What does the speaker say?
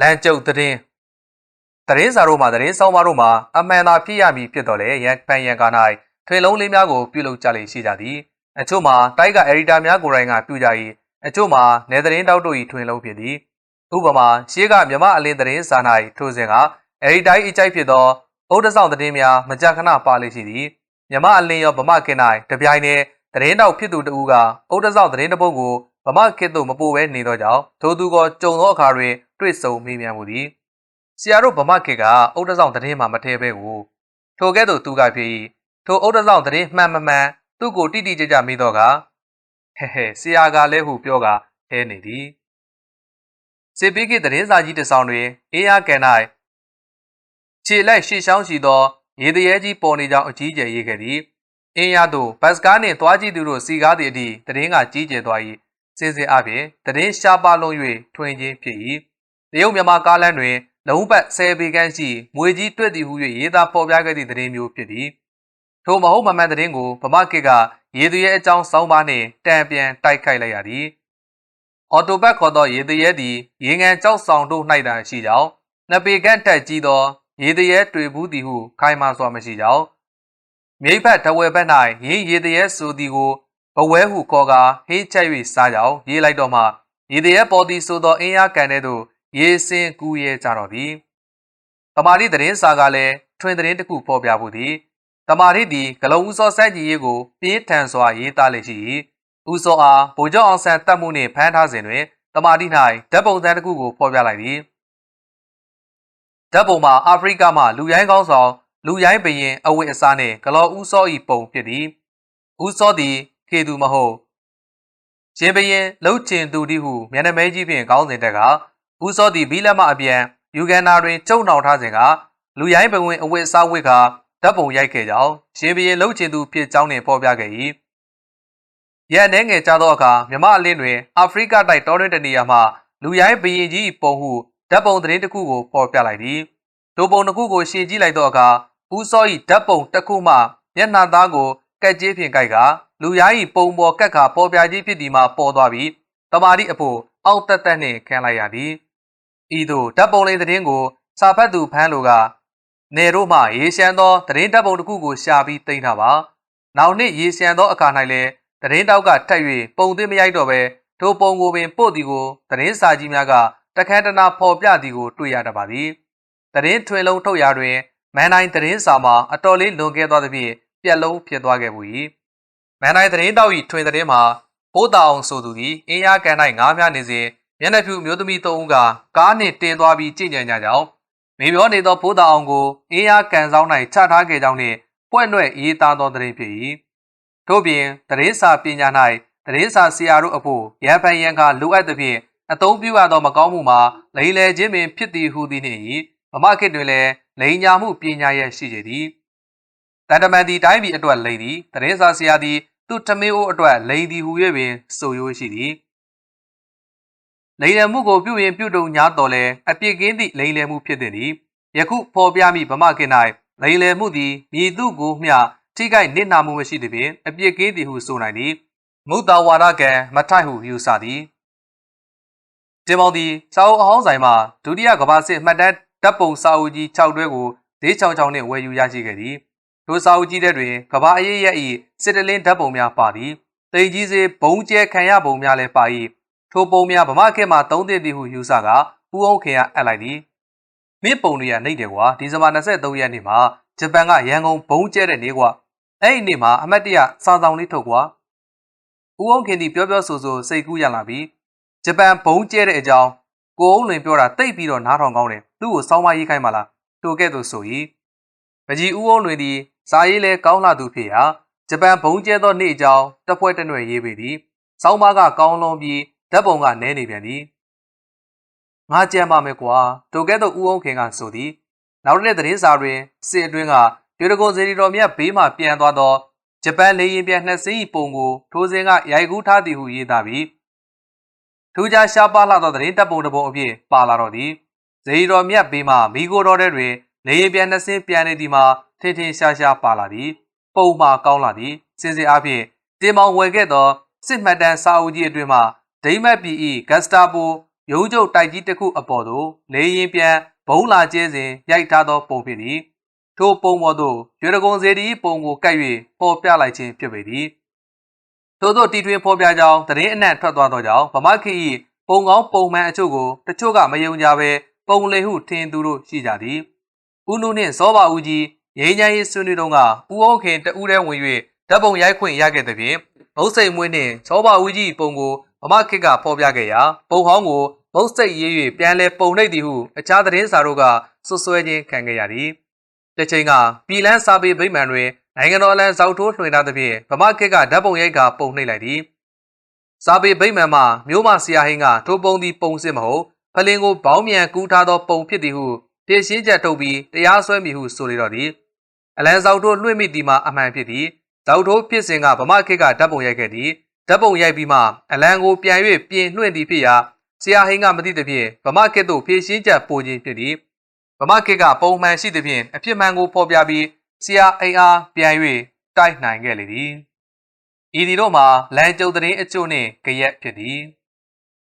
လမ်းကျုပ်သတင်းသတင်းစာတို့မှာသတင်းဆောင်မတို့မှာအမှန်သာဖြစ်ရမည်ဖြစ်တော်လဲရန်ဖန်ရန်ကာ၌ထွေလုံးလေးများကိုပြုလုပ်ကြလေရှိကြသည်အချို့မှာတိုက်ကအရီတာများကိုယ်တိုင်ကပြုကြ၏အချို့မှာနယ်သတင်းတောက်တို့၏ထွင်လုံးဖြစ်သည်ဥပမာရှေးကမြမအလင်းသတင်းစာ၌ထိုစဉ်ကအရီတိုင်းအကြိုက်ဖြစ်သောဗုဒ္ဓဆောင်သတင်းများမကြာခဏပါလေရှိသည်မြမအလင်းရောဗမာကင်၌တပြိုင်တည်းသတင်းတောက်ဖြစ်သူတဦးကဗုဒ္ဓဆောင်သတင်းတစ်ပုဒ်ကို ဗမာခေတ်သို့မပို့ဘဲနေသောကြောင့်ထိုသူကကြုံသောအခါတွင်တွေ့ဆုံမေးမြန်းမှုသည်ဆရာတို့ဗမာခေတ်ကဥဒ္ဒဆောင်သတင်းမှမထဲပဲကိုထိုကဲ့သို့သူကဖြစ်၏ထိုဥဒ္ဒဆောင်သတင်းမှန်မမှန်သူ့ကိုတိတိကျကျမေးတော့ကဟဲဟဲဆရာကလည်းဟုပြောကဟဲနေသည်စေပိကိသတင်းစာကြီးတစ်ဆောင်တွင်အေးရကန်၌ခြေလိုက်ရှေ့ရှောင်းရှိသောရေတရေကြီးပေါ်နေကြောင်းအကြီးကျယ်ရေးခဲ့သည်အင်းရသို့ဘတ်စကားနှင့်သွားကြည့်သူတို့စီကားသည့်အထိသတင်းကကြီးကျယ်သွား၏ စင်စင်အပြင်သတင်းရှားပါလုံး၍ထွင်ခြင်းဖြစ်၏တရုတ်မြန်မာကားလမ်းတွင်လုံးပတ်ဆယ်ပေခန့်ရှိမွေကြီးတွေ့သည်ဟု၍ရေးသားဖော်ပြခဲ့သည့်သတင်းမျိုးဖြစ်သည်ထိုမဟုတ်မမှန်သတင်းကိုဗမာခေတ်ကရေသူရဲအကြောင်းစောင်းပါနှင့်တံပြန်တိုက်ခိုက်လိုက်ရသည်အော်တိုဘတ်ခေါ်သောရေသူရဲသည်ရေငန်ကြောက်ဆောင်တို့၌သာရှိကြောင်းနှစ်ပေခန့်တက်ကြီးသောရေသူရဲတွေ့ဘူးသည်ဟုခိုင်မာစွာမရှိကြောင်းမြိတ်ဖက်တဝဲဘက်၌ရင်းရေသူရဲဆိုသည်ကို ဘဝဲဟုခေါ်ကာဟေးချက်၍စားကြောင်းရေးလိုက်တော့မှရေသူရဲပေါ်သည်ဆိုသောအင်းရကန်တဲ့သို့ရေစင်ကူးရဲကြတော့သည်တမာတိသတင်းစာကလည်းထွင်သတင်းတစ်ခုဖော်ပြဖို့သည်တမာတိသည်ဂလုံဦးစောစက်ကြီးရေးကိုပြင်းထန်စွာရေးသားလေရှိ၏ဦးစောအားဗိုလ်ချုပ်အောင်ဆန်းတပ်မှုနှင့်ဖမ်းထားစဉ်တွင်တမာတိ၌ဓာတ်ပုံစံတစ်ခုကိုဖော်ပြလိုက်သည်ဓာတ်ပုံမှာအာဖရိကမှလူရိုင်းကောင်းဆောင်လူရိုင်းဘရင်အဝတ်အစားနှင့်ဂလောဦးစော၏ပုံဖြစ်သည်ဦးစောသည် ခေသူမဟုတ်ရှင်ဘရင်လှုပ်ချင်သူသည်ဟုမျက်နှာမဲကြီးဖြင့်ခေါင်းစဉ်တက်ကဦးစောသည်ဘီလက်မအပြန်ယူဂန်နာတွင်ကျုံနှောင်ထားစဉ်ကလူရိုင်းဘဝင်အဝတ်အစားဝတ်ကဓာတ်ပုံရိုက်ခဲ့ကြောင်းရှင်ဘရင်လှုပ်ချင်သူဖြစ်ကြောင်းနှင့်ဖော်ပြခဲ့၏ရန်နေငယ်ကြသောအခါမြမအလင်းတွင်အာဖရိကတိုက်တောတွင်တနေရာမှလူရိုင်းဘရင်ကြီးပုံဟုဓာတ်ပုံသတင်းတစ်ခုကိုဖော်ပြလိုက်သည်ဒိုပုံတစ်ခုကိုရှင်းကြည့်လိုက်သောအခါဦးစော၏ဓာတ်ပုံတစ်ခုမှမျက်နှာသားကိုကက်ကျေးဖြင့်ကြိုက်က လူရိုင်း၏ပုံပေါ်ကက်ခါပေါ်ပြကြီးဖြစ်သည်မှာပေါ်သွားပြီးတမာတိအဖို့အောက်တက်တက်နှင့်ခံလိုက်ရသည်ဤသို့ဓာတ်ပုံလေးသတင်းကိုစာဖတ်သူဖမ်းလိုကနေတို့မှရေရှမ်းသောသတင်းဓာတ်ပုံတစ်ခုကိုရှာပြီးတင်ထားပါနောက်နှစ်ရေရှမ်းသောအခါ၌လည်းသတင်းတောက်ကထက်၍ပုံသိမရိုက်တော့ပဲထိုပုံကိုပင်ပို့သည်ကိုသတင်းစာကြီးများကတခန်းတနာဖော်ပြသည်ကိုတွေ့ရတပါသည်သတင်းထွင်လုံးထုတ်ရာတွင်မန်တိုင်းသတင်းစာမှာအတော်လေးလွန်ခဲ့သွားသဖြင့်ပြက်လုံးဖြစ်သွားခဲ့မှု၏ မန်တိုင်းသတင်းတောက်၏ထွင်သတင်းမှာပိုးတာအောင်ဆိုသူသည်အင်းရကန်၌ငားများနေစဉ်မျက်နှာဖြူမျိုးသမီးသုံးဦးကကားနှင့်တင်သွားပြီးကြင်ကြံကြကြောင်းမေပြောနေသောပိုးတာအောင်ကိုအင်းရကန်ဆောင်၌ချထားခဲ့ကြောင်းနှင့်ပွင့်ွက်ရေးသားသောသတင်းဖြစ်၏ထို့ပြင်သတင်းစာပညာ၌သတင်းစာဆရာတို့အဖို့ရန်ဖန်ရန်ကလိုအပ်သဖြင့်အသုံးပြုရသောမကောင်းမှုမှာလိန်လေခြင်းပင်ဖြစ်သည်ဟုသည်နှင့်၏ဗမာခေတ်တွင်လည်းလိန်ညာမှုပညာရဲ့ရှိကြသည် တန်တမန်ဒီတိုင်းပြည်အတွက်လိန်သည်သတင်းစာဆရာသည်သူ့ထမင်းအိုးအတွက်လိန်သည်ဟု၍ပင်ဆိုရိုးရှိသည်လိန်လည်မှုကိုပြုရင်ပြုတုံညာတော်လဲအပြစ်ကင်းသည့်လိန်လည်မှုဖြစ်သည်ယခုဖော်ပြမိဗမာခေတ်၌လိန်လည်မှုသည်မြည်သူကိုမျှထိခိုက်နစ်နာမှုမရှိသည်ဖြင့်အပြစ်ကင်းသည်ဟုဆိုနိုင်သည်မုဒ္ဒဝါဒကံမထိုက်ဟုယူဆသည်တင်မောင်သည်စာအုပ်အဟောင်းဆိုင်မှဒုတိယကမ္ဘာစစ်မှတ်တမ်းဓာတ်ပုံစာအုပ်ကြီး6တွဲကိုဈေးချောင်းချောင်းနှင့်ဝယ်ယူရရှိခဲ့သည် ထိုစာအုပ်ကြီးတဲ့တွင်ကမ္ဘာအရေးရဲ့၏စစ်တလင်းဓာတ်ပုံများပါသည်တိမ်ကြီးစေဘုံကျဲခံရပုံများလည်းပါ၏ထိုပုံများဗမာခေတ်မှာသုံးသင့်သည်ဟုယူဆကဦးအောင်ခင်ကအပ်လိုက်သည်မြင့်ပုံတွေကနေတယ်ကွာဒီဇင်ဘာ23ရက်နေ့မှာဂျပန်ကရန်ကုန်ဘုံကျဲတဲ့နေ့ကွာအဲ့ဒီနေ့မှာအမတ်တရစာဆောင်လေးထုတ်ကွာဦးအောင်ခင်ဒီပြောပြောဆိုဆိုစိတ်ကူးရလာပြီးဂျပန်ဘုံကျဲတဲ့အကြောင်းကိုအောင်လွင်ပြောတာတိတ်ပြီးတော့နားထောင်ကောင်းတယ်သူ့ကိုစောင်းမရေးခိုင်းပါလားတိုကဲ့သို့ဆို၏ပကြီးဦးအောင်လွင်သည် စာရေးလဲကောင်းလာသူဖြစ်ရာဂျပန်ဘုံကျဲသောနေ့အကြောင်းတစ်ဖွဲ့တစ်နွယ်ရေးပေသည်စောင်းမကကောင်းလွန်ပြီးဓာတ်ပုံကနဲနေပြန်သည်ငါကြံပါမယ်ကွာတိုကဲ့သို့ဦးအောင်ခင်ကဆိုသည်နောက်တစ်သတင်းစာတွင်စစ်အတွင်းကဒေရဂွန်ဇေရီတော်မြတ်ဘေးမှပြန်သွားသောဂျပန်လေယာဉ်ပြန်နှစ်စင်း၏ပုံကိုထိုစဉ်ကရိုက်ကူးထားသည်ဟုရေးသားပြီးထူးခြားရှားပါလာသောသတင်းတပ်ပုံတစ်ပုံအဖြစ်ပါလာတော့သည်ဇေရီတော်မြတ်ဘေးမှမိโกတော်တဲ့တွင်လေရင်ပြန်နှစ်စင်းပြန်နေသည်မှာ ထင်ထင်ရှားရှားပါလာသည်ပုံမှာကောင်းလာသည်စင်စစ်အားဖြင့်တင်မောင်ဝယ်ခဲ့သောစစ်မှတ်တမ်းစာအုပ်ကြီးအတွင်မှဒိမတ်ပြည်၏ဂတ်စတာပို ရုံးချုပ်တိုက်ကြီးတစ်ခုအပေါ်သို့လေရင်ပြန်ဘုံလာကျဲစဉ်ရိုက်ထားသောပုံဖြစ်သည်ထိုပုံပေါ်သို့ရွေဒဂုံစေတီပုံကိုကပ်၍ပေါ်ပြလိုက်ခြင်းဖြစ်ပေသည်ထို့သောတီထွင်ဖော်ပြကြောင်းသတင်းအနှံ့ထွက်သွားသောကြောင့်ဗမာခေတ်၏ပုံကောင်းပုံမှန်အချို့ကိုတချို့ကမယုံကြဘဲပုံလေဟုထင်သူတို့ရှိကြသည်ဦးနုနှင့်စောပါဦးကြီး ငိမ့်ချမ်းရေးဆွေးနွေးတုန်းကဦးအောင်ခင်တဦးတည်းဝင်၍ဓာတ်ပုံရိုက်ခွင့်ရခဲ့သဖြင့်မုတ်စိတ်မွေးနှင့်စောပါဦးကြီးပုံကိုဗမာခေတ်ကဖော်ပြခဲ့ရာပုံဟောင်းကိုမုတ်စိတ်ရေး၍ပြန်လဲပုံနှိပ်သည်ဟုအခြားသတင်းစာတို့ကဆွဆွဲခြင်းခံခဲ့ရသည်တစ်ချိန်ကပြည်လန်းစာပေဗိမာန်တွင်နိုင်ငံတော်အလံဇောက်ထိုးထွင်ထားသဖြင့်ဗမာခေတ်ကဓာတ်ပုံရိုက်ကပုံနှိပ်လိုက်သည်စာပေဗိမာန်မှာမြို့မဆရာဟင်းကထိုပုံသည်ပုံစစ်မဟုတ်ဖလင်ကိုဘောင်းမြန်ကူးထားသောပုံဖြစ်သည်ဟုတည်ရှင်းချက်ထုတ်ပြီးတရားစွဲမိဟုဆိုလေတော့သည် အလန်စောက်တို့လွှင့်မိသည်မှာအမှန်ဖြစ်သည်ဇောက်ထိုးဖြစ်စဉ်ကဗမာခေတ်ကဓာတ်ပုံရိုက်ခဲ့သည်ဓာတ်ပုံရိုက်ပြီးမှအလံကိုပြန်၍ပြင်လွှင့်သည်ဖြစ်ရာဆရာဟင်းကမသိသဖြင့်ဗမာခေတ်သို့ဖြည့်ရှင်းချက်ပို့ခြင်းဖြစ်သည်ဗမာခေတ်ကပုံမှန်ရှိသဖြင့်အဖြစ်မှန်ကိုဖော်ပြပြီးဆရာအိမ်အားပြန်၍တိုက်နိုင်ခဲ့လေသည်ဤဒီတော့မှာလမ်းကျုံသတင်းအချို့နှင့်ကြရက်ဖြစ်သည်